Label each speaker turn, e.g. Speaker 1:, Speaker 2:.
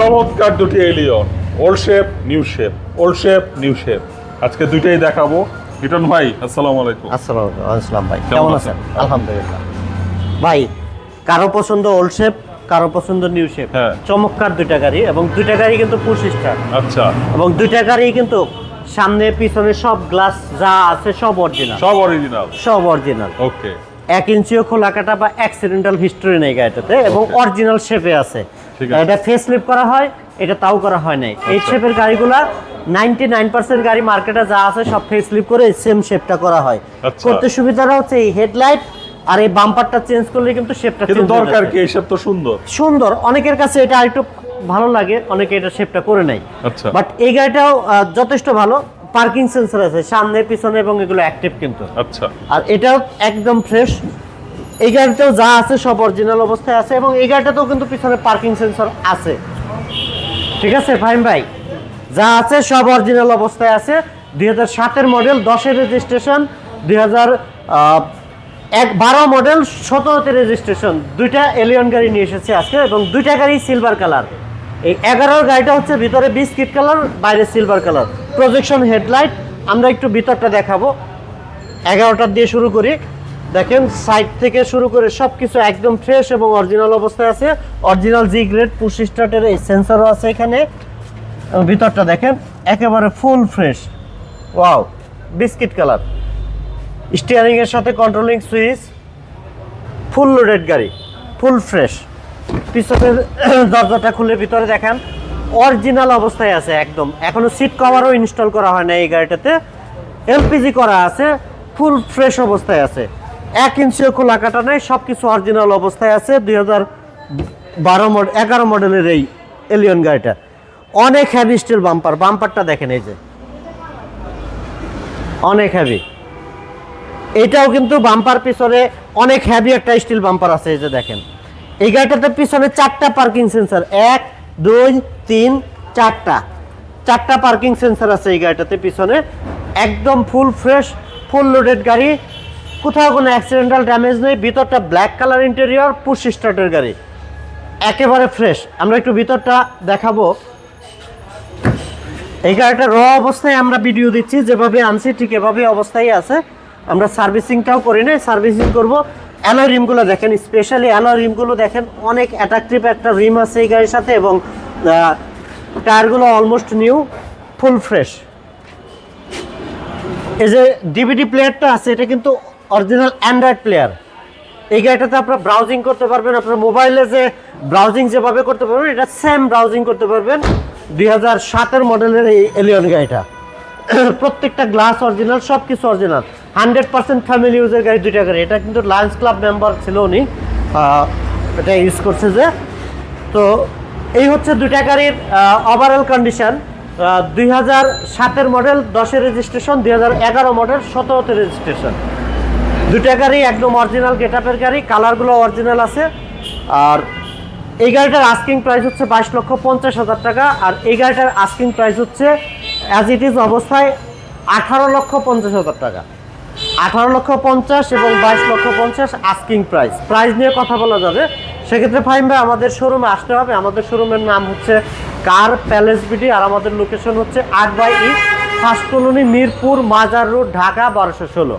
Speaker 1: চমৎকার দুটি alien old shape new shape old shape new shape আজকে দুইটাই দেখাবো। লিটন ভাই আসসালামু আলাইকুম।
Speaker 2: আসসালামু ভাই।
Speaker 1: কেমন আছেন?
Speaker 2: আলহামদুলিল্লাহ। ভাই কারও পছন্দ ওল্ড শেপ কারও পছন্দ নিউ শেপ
Speaker 1: হ্যাঁ।
Speaker 2: চমৎকার দুইটা গাড়ি এবং দুইটা গাড়ি কিন্তু পুশ
Speaker 1: আচ্ছা।
Speaker 2: এবং দুইটা গাড়ি কিন্তু সামনে পিছনে সব গ্লাস যা আছে সব অরিজিনাল
Speaker 1: সব অরিজিনাল
Speaker 2: সব অরিজিনাল
Speaker 1: ওকে
Speaker 2: এক ইঞ্চিও খোলা কাটা বা অ্যাক্সিডেন্টাল হিস্টোরি নেই গাড়িটাতে এবং অরিজিনাল শেপে আছে। এটা ফেস লিপ করা হয় এটা তাও করা হয় নাই। এই
Speaker 1: আচ্ছা।
Speaker 2: শেপের গাড়িগুলা নাইনটি নাইন পার্সেন্ট গাড়ি মার্কেটে যা আছে সব ফেস লিপ করে সেম শেপটা করা হয়।
Speaker 1: আচ্ছা।
Speaker 2: করতে সুবিধাটা হচ্ছে এই হেডলাইট আর এই বাম্পারটা চেঞ্জ করলে কিন্তু শেপটা
Speaker 1: কিন্তু দরকার কি? এইসব তো সুন্দর।
Speaker 2: সুন্দর। অনেকের কাছে এটা আরেকটু ভালো লাগে অনেকে এটা শেপটা করে নেয়
Speaker 1: আচ্ছা।
Speaker 2: বাট এই গাড়িটাও যথেষ্ট ভালো। পার্কিং সেন্সর আছে সামনে পিছনে এবং এগুলো অ্যাক্টিভ কিন্তু।
Speaker 1: আচ্ছা।
Speaker 2: আর এটাও একদম ফ্রেশ এই গাড়িটাও যা আছে সব অরিজিনাল অবস্থায় আছে এবং এই গাড়িটাতেও কিন্তু পিছনে পার্কিং সেন্সর আছে। ঠিক আছে ফাইন ভাই? যা আছে সব অরিজিনাল অবস্থায় আছে। দুই হাজার সাতের মডেল দশের রেজিস্ট্রেশন দুই হাজার এক, বারো মডেল সতেরোতে রেজিস্ট্রেশন দুইটা এলিয়ন গাড়ি নিয়ে এসেছে আজকে এবং দুইটা গাড়ি সিলভার কালার এই এগারোর গাড়িটা হচ্ছে ভিতরে বিস্কিট কালার বাইরে সিলভার কালার প্রজেকশন হেডলাইট আমরা একটু ভিতরটা দেখাবো। এগারোটার দিয়ে শুরু করি। দেখেন সাইড থেকে শুরু করে সব কিছু একদম ফ্রেশ এবং অরিজিনাল অবস্থায় আছে। অরিজিনাল জি গ্রেড পুশ স্টার্টের এই সেন্সরও আছে এখানে। ভিতরটা দেখেন, একেবারে full fresh wow biscuit colour steering এর সাথে কন্ট্রোলিং সুইচ ফুল লোডেড গাড়ি ফুল ফ্রেশ পিছনের দরজাটা খুলে ভিতরে দেখেন অরিজিনাল অবস্থায় আছে একদম। এখনও সিট কভারও ইনস্টল করা হয় না এই গাড়িটাতে। এলপিজি করা আছে ফুল ফ্রেশ অবস্থায় আছে। এক ইঞ্চিও খোলা কাটা নেই সব কিছু অরিজিনাল অবস্থায় আছে, দুই হাজার বারো মডেল এগারো মডেলের এই এলিয়ন গাড়িটা। অনেক হ্যাভি স্টিল বাম্পার বাম্পারটা দেখেন এই যে। অনেক হ্যাভি এটাও কিন্তু বাম্পার পিছনে অনেক হ্যাভি একটা স্টিল বাম্পার আছে, এই যে দেখেন। এই গাড়িটাতে পিছনে চারটা পার্কিং সেন্সার এক, দুই, তিন, চারটা। চারটা পার্কিং সেন্সার আছে এই গাড়িটাতে পিছনে। একদম ফুল ফ্রেশ ফুল লোডেড গাড়ি কোথাও কোনো অ্যাক্সিডেন্টাল ড্যামেজ নেই, ভিতরটা ব্ল্যাক কালার ইন্টেরিয়র পুশ স্টার্টের গাড়ি। একেবারে ফ্রেশ আমরা একটু ভিতরটা দেখাবো। এই গাড়িটা র অবস্থায় আমরা ভিডিও দিচ্ছি, যেভাবে আনছি ঠিক এভাবে অবস্থায় আছে। আমরা সার্ভিসিংটাও করি নাই সার্ভিসিং করব। অ্যালয় রিমগুলো দেখেন স্পেশালি অ্যালয় রিমগুলো দেখেন, অনেক অ্যাট্রাকটিভ একটা রিম আছে এই গাড়ির সাথে এবং টায়ারগুলো অলমোস্ট নিউ ফুল ফ্রেশ এই যে ডিভিডি প্লেয়ারটা আছে, এটা কিন্তু অরিজিনাল অ্যান্ড্রয়েড প্লেয়ার। এই গাড়িটাতে আপনারা ব্রাউজিং করতে পারবেন, আপনার মোবাইলে যে ব্রাউজিং যেভাবে করতে পারবেন, এটা সেম ব্রাউজিং করতে পারবেন দুই হাজার সাতের মডেলের এই এলিয়ন গাড়িটা। প্রত্যেকটা গ্লাস অরিজিনাল সব কিছু অরিজিনাল হান্ড্রেড পার্সেন্ট ফ্যামিলি ইউজের গাড়ি দুইটা গাড়ি। এটা কিন্তু লায়ন্স ক্লাব মেম্বার ছিল উনি। এটা ইউজ করছে যে। তো এই হচ্ছে দুইটা গাড়ির ওভারঅল কন্ডিশন দুই হাজার সাতের মডেল দশের রেজিস্ট্রেশন দুই হাজার এগারো মডেল সতেরোতে রেজিস্ট্রেশন দুটা গাড়ি, একদম অরিজিনাল গেটআপের গাড়ি কালারগুলো অরিজিনাল আছে। আর এই গাড়িটার আস্কিং প্রাইস হচ্ছে বাইশ লক্ষ পঞ্চাশ হাজার টাকা, আর এই গাড়িটার আস্কিং প্রাইস হচ্ছে অ্যাজ ইট ইজ অবস্থায় আঠারো লক্ষ পঞ্চাশ হাজার টাকা। আঠারো লক্ষ পঞ্চাশ এবং বাইশ লক্ষ পঞ্চাশ আস্কিং প্রাইস প্রাইস নিয়ে কথা বলা যাবে। সেক্ষেত্রে ফাইন ভাই, আমাদের শোরুমে আসতে হবে। আমাদের শোরুমের নাম হচ্ছে কার প্যালেস বিডি আর আমাদের লোকেশন হচ্ছে আট by E, first colony Mirpur, Mazar road, Dhaka, বারোশো ষোলো।